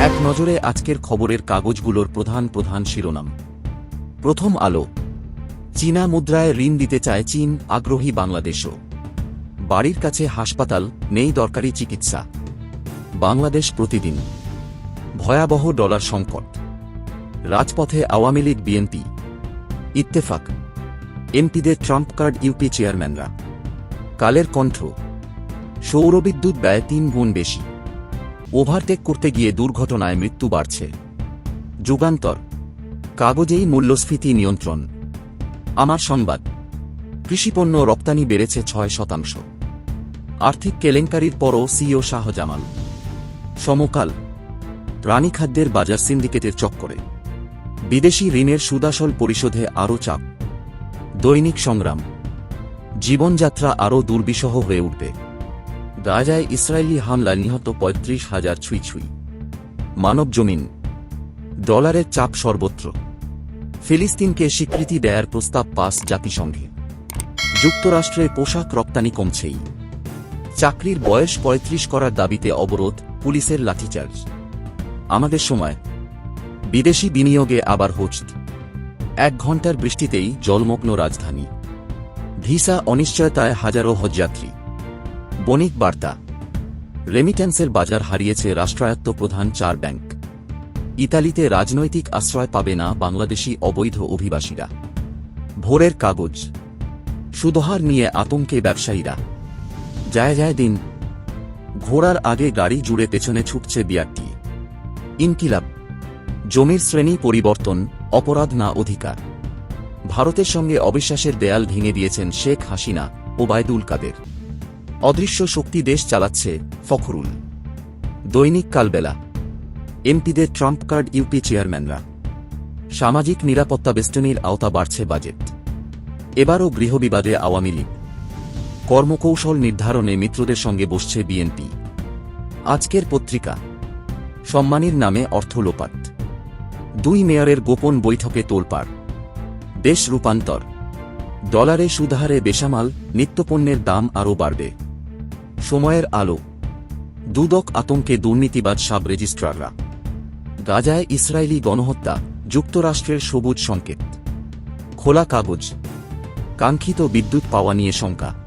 এক নজরে আজকের খবরের কাগজগুলোর প্রধান প্রধান শিরোনাম। প্রথম আলো। চীনা মুদ্রায় ঋণ দিতে চায় চীন, আগ্রহী বাংলাদেশও। বাড়ির কাছে হাসপাতাল, নেই দরকারি চিকিৎসা। বাংলাদেশ প্রতিদিন। ভয়াবহ ডলার সংকট। রাজপথে আওয়ামী লীগ, বিএনপি। ইত্তেফাক। এমপিদের Trump card UP চেয়ারম্যানরা। Kaler Kantho. সৌরবিদ্যুৎ ব্যয় তিন গুণ বেশি। ওভারটেক করতে গিয়ে দুর্ঘটনায় মৃত্যু বাড়ছে। যুগান্তর। কাগজেই মূল্যস্ফীতি নিয়ন্ত্রণ। আমার সংবাদ। কৃষিপণ্য রপ্তানি বেড়েছে ছয় শতাংশ। আর্থিক কেলেঙ্কারির পরও সিও শাহজামাল। সমকাল। প্রাণীখাদ্যের বাজার সিন্ডিকেটের চক্করে। বিদেশি ঋণের সুদাসল পরিশোধে আরও চাপ। দৈনিক সংগ্রাম। জীবনযাত্রা আরও দুর্বিষহ হয়ে উঠবে। গাজায় ইসরায়েলি হামলায় নিহত পঁয়ত্রিশ হাজার ছুঁই ছুঁই। মানব জমিন। ডলারের চাপ সর্বত্র। ফিলিস্তিনকে স্বীকৃতি দেয়ার প্রস্তাব পাস জাতিসংঘে। যুক্তরাষ্ট্রে পোশাক রপ্তানি কমছেই। চাকরির বয়স পঁয়ত্রিশ করার দাবিতে অবরোধ, পুলিশের লাঠিচার্জ। আমাদের সময়। বিদেশি বিনিয়োগে আবার হোচট। এক ঘণ্টার বৃষ্টিতেই জলমগ্ন রাজধানী। ভিসা অনিশ্চয়তায় হাজারো হজযাত্রী। বণিক বার্তা। রেমিট্যান্সের বাজার হারিয়েছে রাষ্ট্রায়ত্ত প্রধান চার ব্যাংক। ইতালিতে রাজনৈতিক আশ্রয় পাবে না বাংলাদেশি অবৈধ অভিবাসীরা। ভোরের কাগজ। সুদহার নিয়ে আতঙ্কে ব্যবসায়ীরা। যায় যায় দিন। ঘোড়ার আগে গাড়ি জুড়ে পেছনে ছুটছে বিয়ারটি ইনকিলাব। জমির শ্রেণি পরিবর্তন, অপরাধ না অধিকার। ভারতের সঙ্গে অবিশ্বাসের দেয়াল ভেঙে দিয়েছেন শেখ হাসিনা ওবায়দুল কাদের। অদৃশ্য শক্তি দেশ চালাচ্ছে, ফখরুল। দৈনিক কালবেলা। এমপিদের ট্রাম্প কার্ড ইউপি চেয়ারম্যানরা। সামাজিক নিরাপত্তা বেষ্টনীর আওতা বাড়ছে বাজেট। এবারও গৃহবিবাদে আওয়ামী লীগ। কর্মকৌশল নির্ধারণে মিত্রদের সঙ্গে বসছে বিএনপি। আজকের পত্রিকা। সম্মানীর নামে অর্থ লোপাট। দুই মেয়রের গোপন বৈঠকে তোলপাড়। দেশ রূপান্তর। ডলারে সুধারে বেসামাল, নিত্যপণ্যের দাম আরও বাড়বে। সময়ের আলো। দুদক আতঙ্কে দুর্নীতিবাদ সাব রেজিস্ট্রাররা। গাজায় ইসরায়েলি গণহত্যা, যুক্তরাষ্ট্রের সবুজ সংকেত। খোলা কাগজ। কাঙ্ক্ষিত বিদ্যুৎ পাওয়া নিয়ে শঙ্কা।